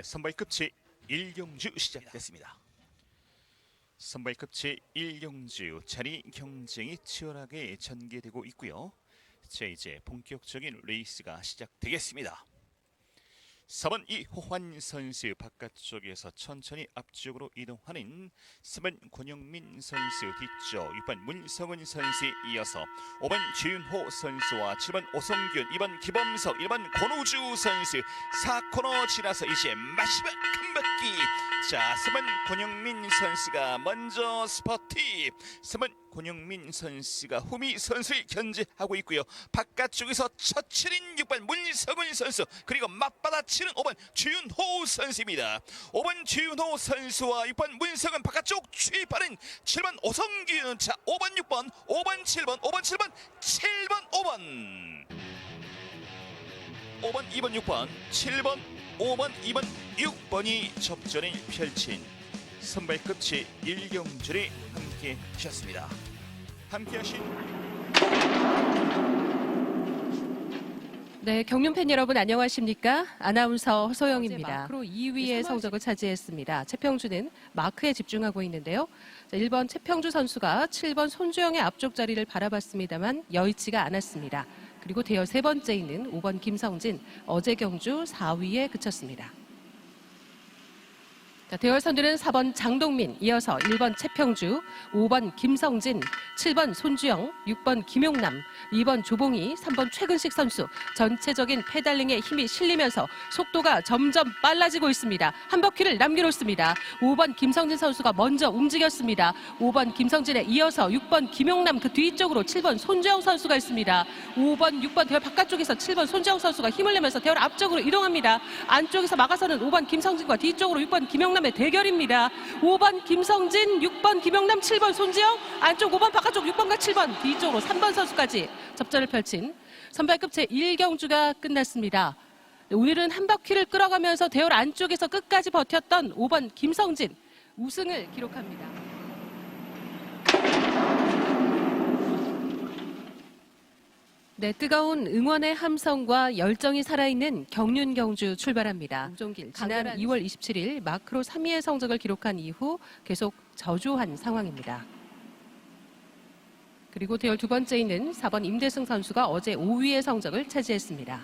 네, 선발급 제1경주 시작됐습니다. 선발급 제1경주 자리 경쟁이 치열하게 전개되고 있고요. 자 이제 본격적인 레이스가 시작되겠습니다. 4번 이호환 선수 바깥쪽에서 천천히 앞쪽으로 이동하는 3번 권영민 선수 뒤쪽 6번 문성은 선수에 이어서 5번 주윤호 선수와 7번 오성균 2번 기범석 1번 권우주 선수 4코너 지나서 이제 마지막 한 바퀴. 자 3번 권영민 선수가 먼저 스퍼트 3번 권영민 선수가 후미 선수를 견제하고 있고요. 바깥쪽에서 처칠인 6번 문성은 선수 그리고 맞받아치 는 5번 주윤호 선수입니다. 5번 주윤호 선수와 6번 문성은 바깥쪽 출발은 7번 오성균. 자 5번 6번 5번 7번 5번 7번 7번 5번. 5번 2번 6번 7번 5번 2번 6번이 접전을 펼친 선발급 제1경주에 함께 하셨습니다. 함께 하신 네, 경륜 팬 여러분 안녕하십니까? 아나운서 허소영입니다. 마크로 2위의 성적을 차지했습니다. 최평주는 마크에 집중하고 있는데요. 자, 1번 최평주 선수가 7번 손주영의 앞쪽 자리를 바라봤습니다만 여의치가 않았습니다. 그리고 대열 세 번째 있는 5번 김성진 어제 경주 4위에 그쳤습니다. 자, 대열 선두는 4번 장동민, 이어서 1번 최평주, 5번 김성진, 7번 손주영, 6번 김용남, 2번 조봉희, 3번 최근식 선수. 전체적인 페달링에 힘이 실리면서 속도가 점점 빨라지고 있습니다. 한 바퀴를 남겨놓습니다. 5번 김성진 선수가 먼저 움직였습니다. 5번 김성진에 이어서 6번 김용남 그 뒤쪽으로 7번 손주영 선수가 있습니다. 5번, 6번 대열 바깥쪽에서 7번 손주영 선수가 힘을 내면서 대열 앞쪽으로 이동합니다. 안쪽에서 막아서는 5번 김성진과 뒤쪽으로 6번 김용남 의 대결입니다. 5번 김성진, 6번 김용남, 7번 손지영, 안쪽 5번 바깥쪽 6번과 7번 뒤쪽으로 3번 선수까지 접전을 펼친 선발급 제1경주가 끝났습니다. 네, 오늘은 한 바퀴를 끌어가면서 대열 안쪽에서 끝까지 버텼던 5번 김성진 우승을 기록합니다. 네, 뜨거운 응원의 함성과 열정이 살아있는 경륜 경주 출발합니다. 우종길 지난 2월 27일 마크로 3위의 성적을 기록한 이후 계속 저조한 상황입니다. 그리고 대열 두 번째 있는 4번 임대승 선수가 어제 5위의 성적을 차지했습니다.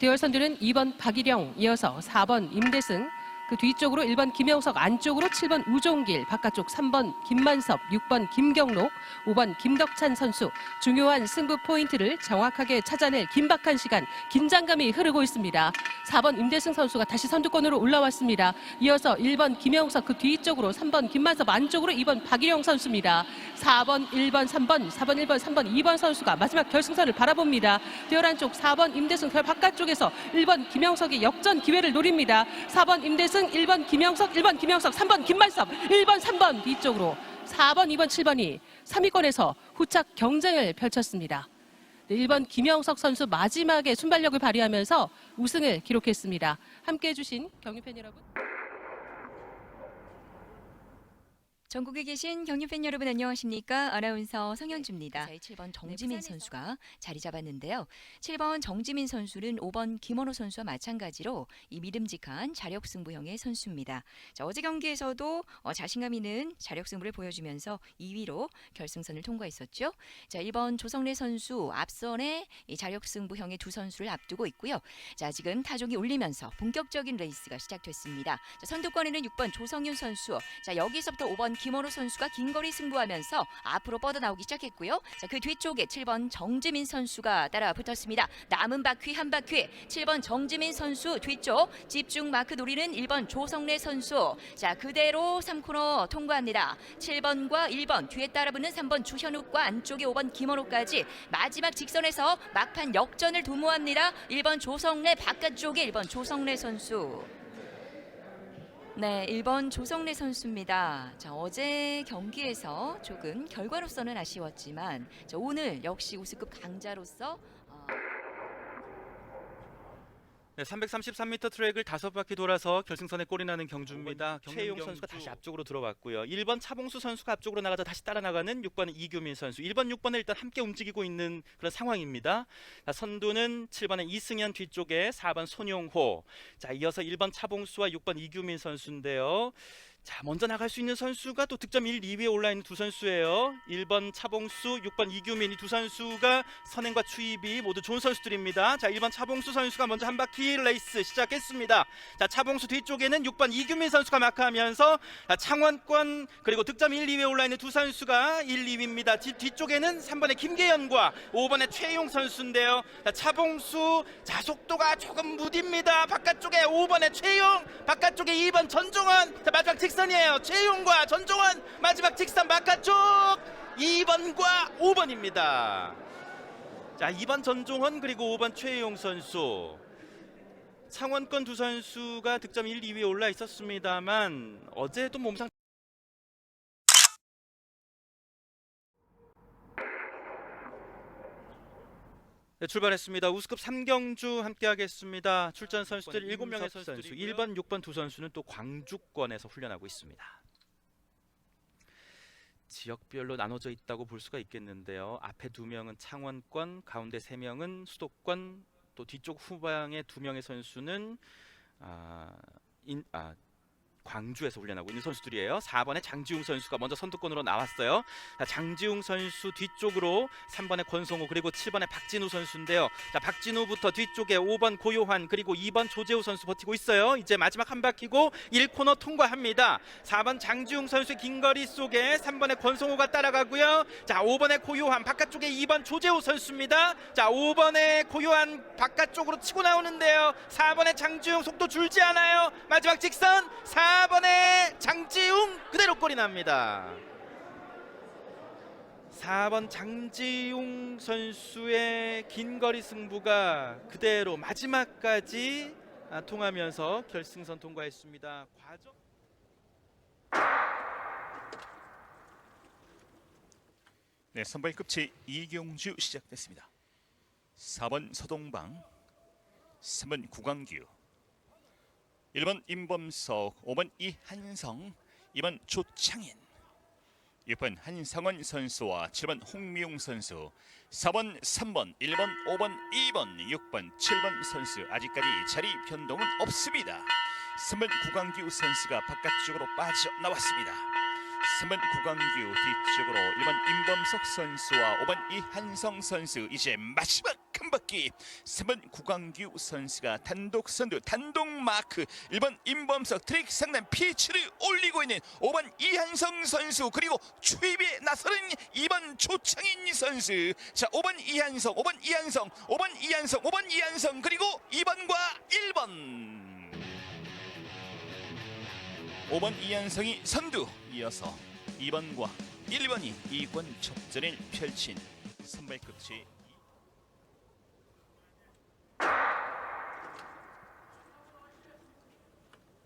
대열 선두는 2번 박일영, 이어서 4번 임대승, 그 뒤쪽으로 1번 김영석, 안쪽으로 7번 우종길, 바깥쪽 3번 김만섭, 6번 김경록, 5번 김덕찬 선수. 중요한 승부 포인트를 정확하게 찾아낼 긴박한 시간, 긴장감이 흐르고 있습니다. 4번 임대승 선수가 다시 선두권으로 올라왔습니다. 이어서 1번 김영석, 그 뒤쪽으로 3번 김만섭, 안쪽으로 2번 박일영 선수입니다. 4번, 1번, 3번, 4번, 1번, 3번, 2번 선수가 마지막 결승선을 바라봅니다. 대열 안쪽 4번 임대승, 그 바깥쪽에서 1번 김영석이 역전 기회를 노립니다. 4번 임대승, 1번 김영석, 1번 김영석, 3번 김만섭, 1번, 3번 뒤쪽으로 4번, 2번, 7번이 3위권에서 후착 경쟁을 펼쳤습니다. 네, 1번 김영석 선수 마지막에 순발력을 발휘하면서 우승을 기록했습니다. 함께 해주신 경유팬 여러분. 전국에 계신 경륜팬 여러분 안녕하십니까? 아나운서 성현주입니다. 자, 7번 정지민 부산에서. 선수가 자리 잡았는데요. 7번 정지민 선수는 5번 김원호 선수와 마찬가지로 이 믿음직한 자력 승부형의 선수입니다. 자, 어제 경기에서도 어, 자신감 있는 자력 승부를 보여주면서 2위로 결승선을 통과했었죠. 자, 1번 조성래 선수 앞선에 이 자력 승부형의 두 선수를 앞두고 있고요. 자, 지금 타종이 울리면서 본격적인 레이스가 시작됐습니다. 자, 선두권에는 6번 조성윤 선수. 자, 여기서부터 5번 김원호 선수가 긴 거리 승부하면서 앞으로 뻗어나오기 시작했고요. 자, 그 뒤쪽에 7번 정지민 선수가 따라 붙었습니다. 남은 바퀴 한 바퀴 7번 정지민 선수 뒤쪽 집중 마크 노리는 1번 조성래 선수. 자, 그대로 3코너 통과합니다. 7번과 1번 뒤에 따라 붙는 3번 주현욱과 안쪽에 5번 김원호까지 마지막 직선에서 막판 역전을 도모합니다. 1번 조성래 바깥쪽에 1번 조성래 선수. 네, 1번 조성래 선수입니다. 자, 어제 경기에서 조금 결과로서는 아쉬웠지만 자, 오늘 역시 우승급 강자로서 어, 네, 333m 트랙을 다섯 바퀴 돌아서 결승선에 골이 나는 경주입니다. 최용 선수가 다시 앞쪽으로 들어왔고요. 1번 차봉수 선수가 앞쪽으로 나가다 다시 따라 나가는 6번 이규민 선수. 1번, 6번을 일단 함께 움직이고 있는 그런 상황입니다. 자, 선두는 7번의 이승현 뒤쪽에 4번 손용호. 자, 이어서 1번 차봉수와 6번 이규민 선수인데요. 자, 먼저 나갈 수 있는 선수가 또 득점 1, 2위에 올라 있는 두 선수예요. 1번 차봉수, 6번 이규민 이 두 선수가 선행과 추입이 모두 좋은 선수들입니다. 자, 1번 차봉수 선수가 먼저 한 바퀴 레이스 시작했습니다. 자, 차봉수 뒤쪽에는 6번 이규민 선수가 마크하면서 자, 창원권 그리고 득점 1, 2위에 올라 있는 두 선수가 1, 2위입니다. 뒤, 뒤쪽에는 3번의 김계현과 5번의 최용 선수인데요. 자, 차봉수 자, 속도가 조금 무딥니다. 바깥쪽에 5번의 최용, 바깥쪽에 2번 전종원. 자, 마지막 직 선이에요. 최용과 전종원 마지막 직선 바깥쪽 2번과 5번입니다. 자, 2번 전종원 그리고 5번 최용 선수. 창원권 두 선수가 득점 1, 2위에 올라 있었습니다만 어제도 몸상 네, 출발했습니다. 우스컵 3경주 함께하겠습니다. 출전 선수들 7명의 선수, 1번, 6번 두 선수는 또 광주권에서 훈련하고 있습니다. 지역별로 나눠져 있다고 볼 수가 있겠는데요. 앞에 두 명은 창원권, 가운데 세 명은 수도권, 또 뒤쪽 후방의 두 명의 선수는 아, 인, 아, 광주에서 훈련하고 있는 선수들이에요. 4번의 장지웅 선수가 먼저 선두권으로 나왔어요. 자, 장지웅 선수 뒤쪽으로 3번의 권성호 그리고 7번의 박진우 선수인데요. 자, 박진우부터 뒤쪽에 5번 고요환 그리고 2번 조재우 선수 버티고 있어요. 이제 마지막 한 바퀴고 1코너 통과합니다. 4번 장지웅 선수의 긴 거리 속에 3번의 권성호가 따라가고요. 자, 5번의 고요환 바깥쪽에 2번 조재우 선수입니다. 자, 5번의 고요환 바깥쪽으로 치고 나오는데요. 4번의 장지웅 속도 줄지 않아요. 마지막 직선 4 번의 장지웅 그대로 골이 납니다. 4번 장지웅 선수의 긴 거리 승부가 그대로 마지막까지 아, 통하면서 결승선 통과했습니다. 과정 네, 선발급 제 이경주 시작됐습니다. 4번 서동방, 3번 구광규, 1번 임범석, 5번 이한성, 2번 조창인, 6번 한상원 선수와 7번 홍미용 선수, 4번, 3번, 1번, 5번, 2번, 6번, 7번 선수 아직까지 자리 변동은 없습니다. 3번 구광규 선수가 바깥쪽으로 빠져나왔습니다. 3번 구광규 뒤쪽으로 1번 임범석 선수와 5번 이한성 선수. 이제 마지막 한 바퀴. 3번 구광규 선수가 단독 선두 단독 마크. 1번 임범석 트랙 상단 피치를 올리고 있는 5번 이한성 선수. 그리고 추입에 나서는 2번 조창인 선수. 자 5번 이한성 5번 이한성 5번 이한성 5번 이한성. 그리고 2번과 1번 5번 이한성이 선두 이어서 2번과 1번이 이권 접전을 펼친 선발급 제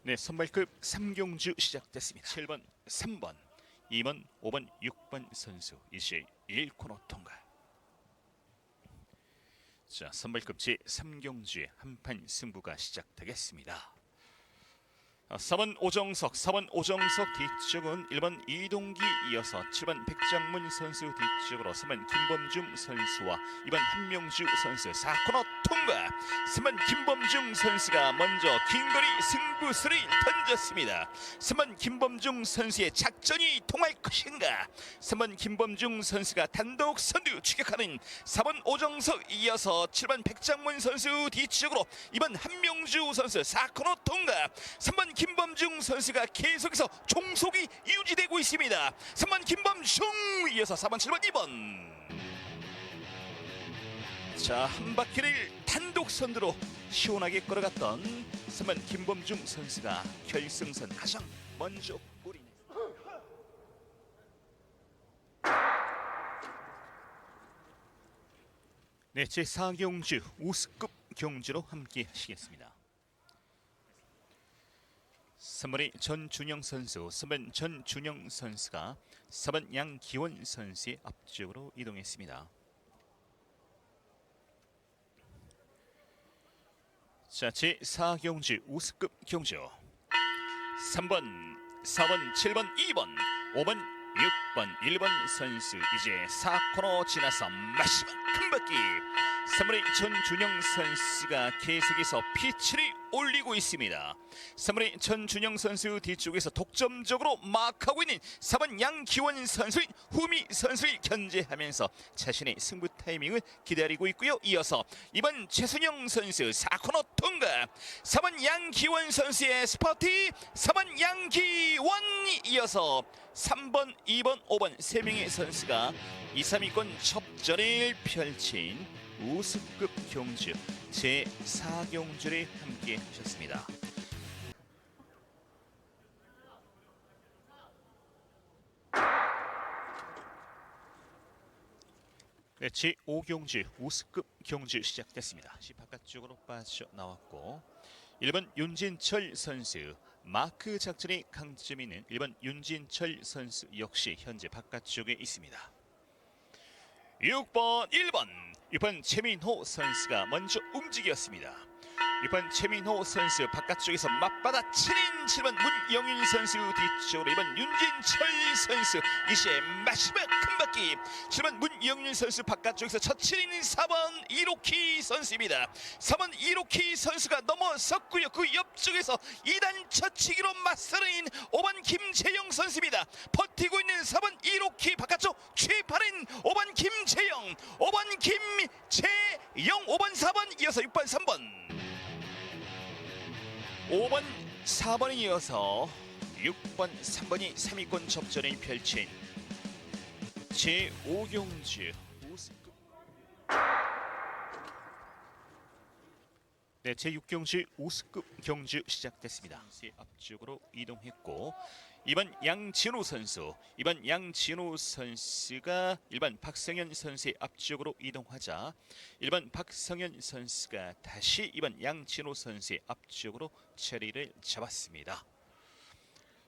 네, 선발급 3경주 시작됐습니다. 7번, 3번, 2번, 5번, 6번 선수 이제 1코너 통과. 자, 선발급 제 3경주의 한판 승부가 시작되겠습니다. 아, 4번 오정석, 4번 오정석 뒤쪽은 1번 이동기 이어서 7번 백장문 선수 뒤쪽으로 3번 김범중 선수와 2번 한명주 선수 4코너 통과. 3번 김범중 선수가 먼저 긴거리 승부수를 던졌습니다. 3번 김범중 선수의 작전이 통할 것인가? 3번 김범중 선수가 단독 선두 추격하는 4번 오정석 이어서 7번 백장문 선수 뒤쪽으로 2번 한명주 선수 4코너 통과. 3번 김범중 선수가 계속해서 종속이 유지되고 있습니다. 3번 김범중 이어서 4번 7번 2번 자, 한 바퀴를 단독 선두로 시원하게 걸어갔던 3번 김범중 선수가 결승선 가장 먼저 골이 네, 제 4경주 우스급 경주로 함께 하시겠습니다. 3번이 전준영 선수, 3번 전준영 선수가 4번 양기원 선수의 앞쪽으로 이동했습니다. 자, 제4경주 우스급 경주 3번, 4번, 7번, 2번, 5번, 6번, 1번 선수 이제 4코너 지나서 마지막 큰 바퀴 3번의 전준영 선수가 계속해서 피치를 올리고 있습니다. 3번의 전준영 선수 뒤쪽에서 독점적으로 막하고 있는 4번 양기원 선수인 후미 선수를 견제하면서 자신의 승부 타이밍을 기다리고 있고요. 이어서 이번 최순영 선수 4코너 통과. 4번 양기원 선수의 스퍼트 4번 양기원이 이어서 3번, 2번, 5번 세 명의 선수가 2, 3위권 접전을 펼친 우승급 경주 제4경주를 함께 하셨습니다. 네, 제5경주 우승급 경주 시작됐습니다. 시 바깥쪽으로 빠져 나왔고 1번 윤진철 선수 마크 작전이 강점 있는 1번 윤진철 선수 역시 현재 바깥쪽에 있습니다. 6번 1번 6번 최민호 선수가 먼저 움직였습니다. 6번 최민호 선수 바깥쪽에서 맞받아 치는 7번 문영윤 선수 뒤쪽으로 2번 윤진철 선수 이제 마지막 큰 바퀴 7번 문영윤 선수 바깥쪽에서 첫 치는 4번 이로키 선수입니다. 4번 이로키 선수가 넘어섰고요. 그 옆쪽에서 2단 첫치기로 맞서는 5번 김재영 선수입니다. 버티고 있는 4번 이로키 바깥쪽 최파른 5번 김재영 5번 김재영 5번 4번 이어서 6번 3번 5번 4번에 이어서 6번 3번이 3위권 접전을 펼친 제5경주. 우승 네, 제6경주 우승급 경주 시작됐습니다. 세 앞쪽으로 이동했고 이번 양진호 선수, 이번 양진호 선수가 일반 박성현 선수의 앞쪽으로 이동하자 일반 박성현 선수가 다시 이번 양진호 선수의 앞쪽으로 자리를 잡았습니다.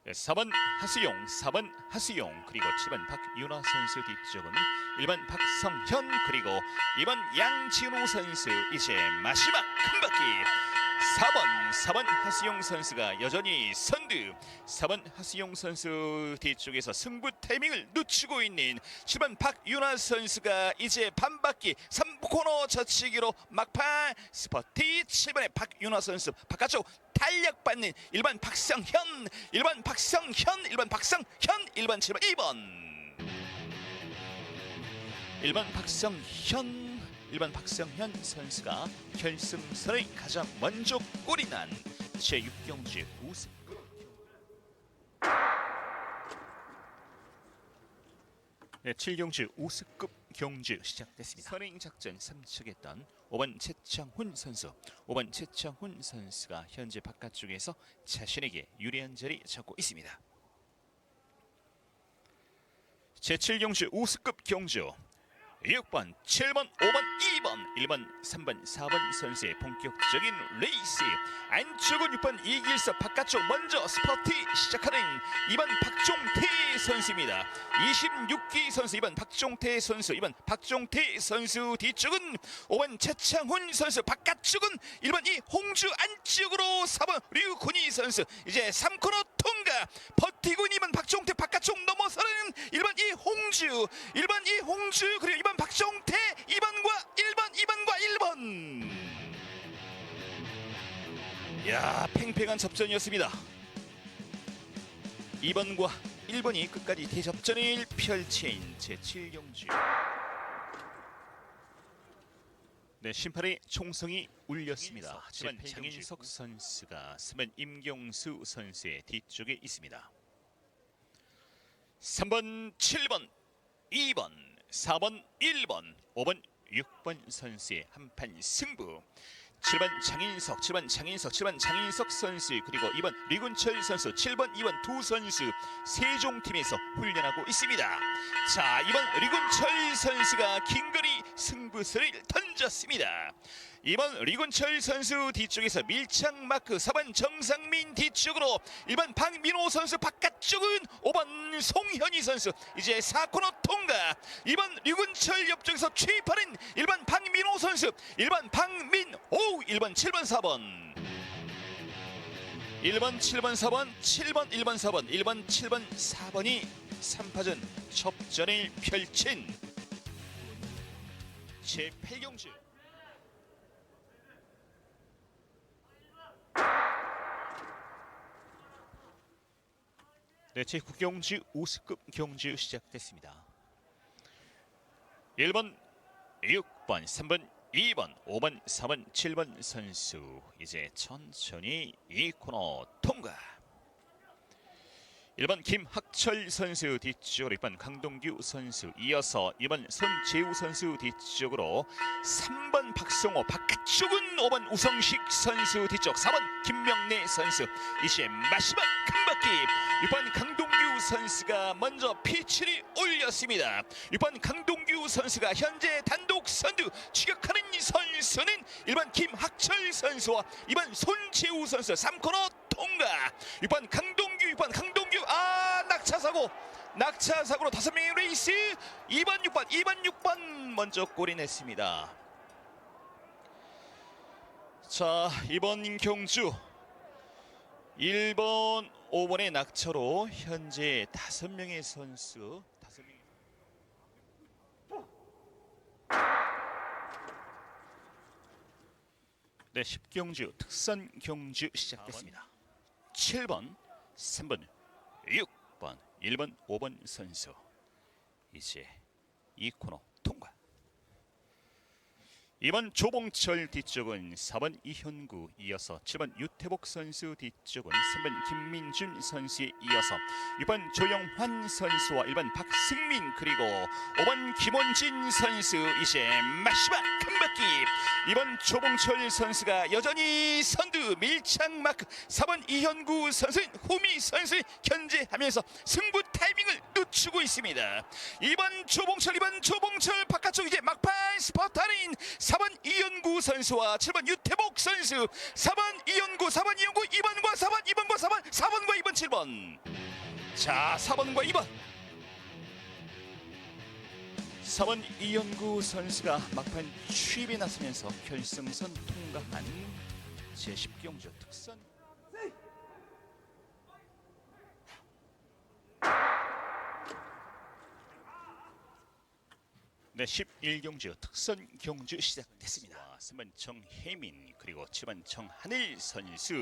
네, 4번 하수용, 4번 하수용 그리고 7번 박윤아 선수 뒤쪽은 1번 박성현 그리고 2번 양진호 선수 이제 마지막 큰 바퀴 4번 4번 하수용 선수가 여전히 선두. 4번 하수용 선수 뒤쪽에서 승부 타이밍을 놓치고 있는 7번 박윤아 선수가 이제 반바퀴 3코너 젖히기로 막판. 스퍼트 7번의 박윤아 선수 바깥쪽 탄력받는 1번 박성현. 1번 박성현 1번 박성현 1번 7번 2번. 1번 박성현 1번 박성현 선수가 결승선에 가장 먼저 골이 난 제6경주 우승급 네, 7경주 우승급 경주 시작됐습니다. 선행 작전 3척했던 5번 최창훈 선수, 5번 최창훈 선수가 현재 바깥쪽에서 자신에게 유리한 자리 잡고 있습니다. 제7경주 우승급 경주 6번, 7번, 5번, 2번, 1번, 3번, 4번 선수의 본격적인 레이스. 안쪽은 6번 이길서 바깥쪽 먼저 스퍼트 시작하는 2번 박종태 선수입니다. 26기 선수 2번 박종태 선수 2번 박종태 선수 뒤쪽은 5번 최창훈 선수 바깥쪽은 1번 이 홍주 안쪽으로 4번 류훈이 선수. 이제 3코너 통과. 버티고 있는 2번 박종태 바깥쪽 넘어서는 1번 이 홍주 1번 이 홍주 그리고 2번 박종태 2번과 1번 2번과 1번. 야 팽팽한 접전이었습니다. 2번과 1번이 끝까지 대접전을 펼친 제7경주. 네 심판의 총성이 울렸습니다. 7번 장인석 선수가 3번 임경수 선수의 뒤쪽에 있습니다. 3번 7번 2번 4번 1번 5번 6번 선수의 한판 승부 7번 장인석, 7번 장인석, 7번 장인석 선수 그리고 2번 리군철 선수, 7번, 2번 두 선수 세종팀에서 훈련하고 있습니다. 자, 이번 리군철 선수가 긴거리 승부수를 던졌습니다. 2번 리군철 선수 뒤쪽에서 밀착 마크 4번 정상민 뒤쪽으로 1번 박민호 선수 바깥쪽은 5번 송현희 선수. 이제 4코너 통과. 2번 리군철 옆쪽에서 취입하는 1번 박민호 선수. 1번 박민호 1번 7번 4번. 1번 7번 4번 7번 1번 4번 1번 7번 4번이 3파전 접전을 펼친 제8경주 네, 제9경주 5승급 경주 시작됐습니다. 1번, 6번, 3번, 2번, 5번, 4번, 7번 선수 이제 천천히 이 코너 통과. 1번 김학철 선수 뒤쪽으로 2번 강동규 선수 이어서 2번 손재우 선수 뒤쪽으로 3번 박성호 바깥쪽은 5번 우성식 선수 뒤쪽 4번 김명래 선수 이제 마지막 큰 바퀴 6번 강동규 선수가 먼저 피치를 올렸습니다. 6번 강동규 선수가 현재 단독 선두 추격하는 선수는 1번 김학철 선수와 2번 손재우 선수 3코너 통과. 6번 강동규 6번 강동규 아 낙차 사고 낙차 사고로 다섯 명의 레이스 2번 6번 2번 6번 먼저 골이 냈습니다. 자 이번 경주 1번 5번의 낙차로 현재 다섯 명의 선수 다섯 명의 네, 10경주 특선 경주 시작됐습니다. 7번, 3번, 6번, 1번, 5번 선수 이제 이 코너 통과. 2번 조봉철 뒤쪽은 4번 이현구 이어서 7번 유태복 선수 뒤쪽은 3번 김민준 선수에 이어서 6번 조영환 선수와 1번 박승민 그리고 5번 김원진 선수 이제 마지막 큰 바퀴. 2번 조봉철 선수가 여전히 선두 밀착 마크 4번 이현구 선수는 후미 선수 견제하면서 승부 타이밍을 늦추고 있습니다. 2번 조봉철 2번 조봉철 바깥쪽 이제 막판 스퍼타인 4번 이현구 선수와 7번 유태복 선수 4번 이현구 4번 이현구 2번과 4번 2번과 4번 4번과 2번 7번. 자 4번과 2번. 4번 이현구 선수가 막판 취입에 나서면서 결승선 통과한 제10경주 특선 네, 11경주 특선 경주 시작됐습니다. 3번 정혜민 그리고 7번 정하늘 선수.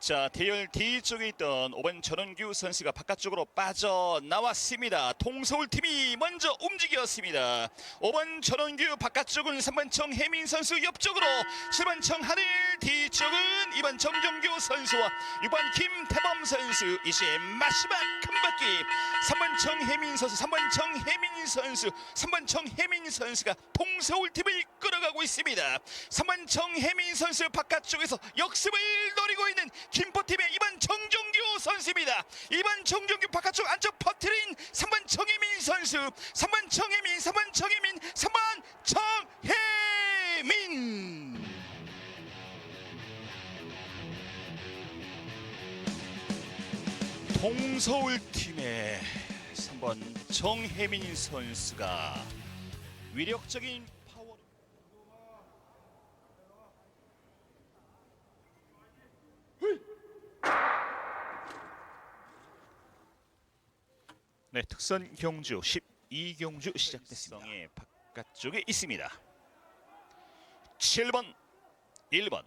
자, 대열 뒤쪽에 있던 5번 전원규 선수가 바깥쪽으로 빠져나왔습니다. 동서울 팀이 먼저 움직였습니다. 5번 전원규 바깥쪽은 3번 정혜민 선수 옆쪽으로 7번 정하늘 뒤쪽은 2번 정정규 선수와 6번 김태범 선수 이제 마지막 큰 바퀴 3번 정혜민 선수 3번 정혜민 선수 3번 정혜민 선수가 동서울 팀을 끌어가고 있습니다. 3번 정혜민 선수 바깥쪽에서 역습을 노리고 있는 김포팀의 2번 정정규 선수입니다. 2번 정정규 바깥쪽 안쪽 퍼트린 3번 정혜민 선수. 3번 정혜민 3번 정혜민 3번 정혜민. 동서울 팀의 3번 정혜민 선수가 위력적인 파워 네, 특선 경주 12경주 시작됐습니다. 바깥쪽에 있습니다. 7번, 1번,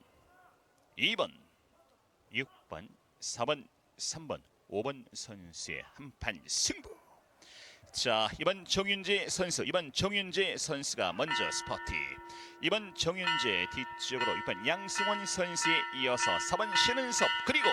2번, 6번, 4번, 3번, 5번 선수의 한판 승부. 자, 이번 정윤재 선수, 이번 정윤재 선수가 먼저 스퍼트. 이번 정윤재 뒤쪽으로 이번 양승원 선수에 이어서 4번 신은섭 그리고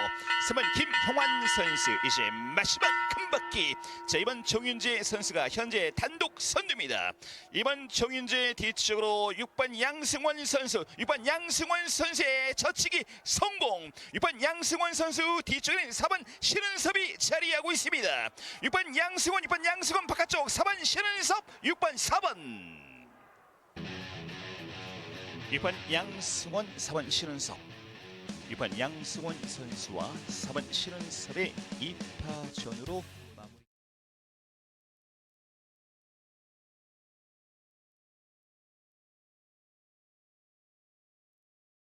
3번 김형환 선수 이제 마지막 큰 바퀴. 자, 이번 정윤재 선수가 현재 단독 선두입니다. 이번 정윤재 뒤쪽으로 6번 양승원 선수, 6번 양승원 선수의 젖히기 성공. 6번 양승원 선수 뒤쪽에는 4번 신은섭이 자리하고 있습니다. 6번 양승원, 6번 양승원 바깥쪽 4번 신은섭, 6번 4번. 6번 양승원 4번 신은섭. 6번 양승원 선수와 4번 신은섭의 2파전으로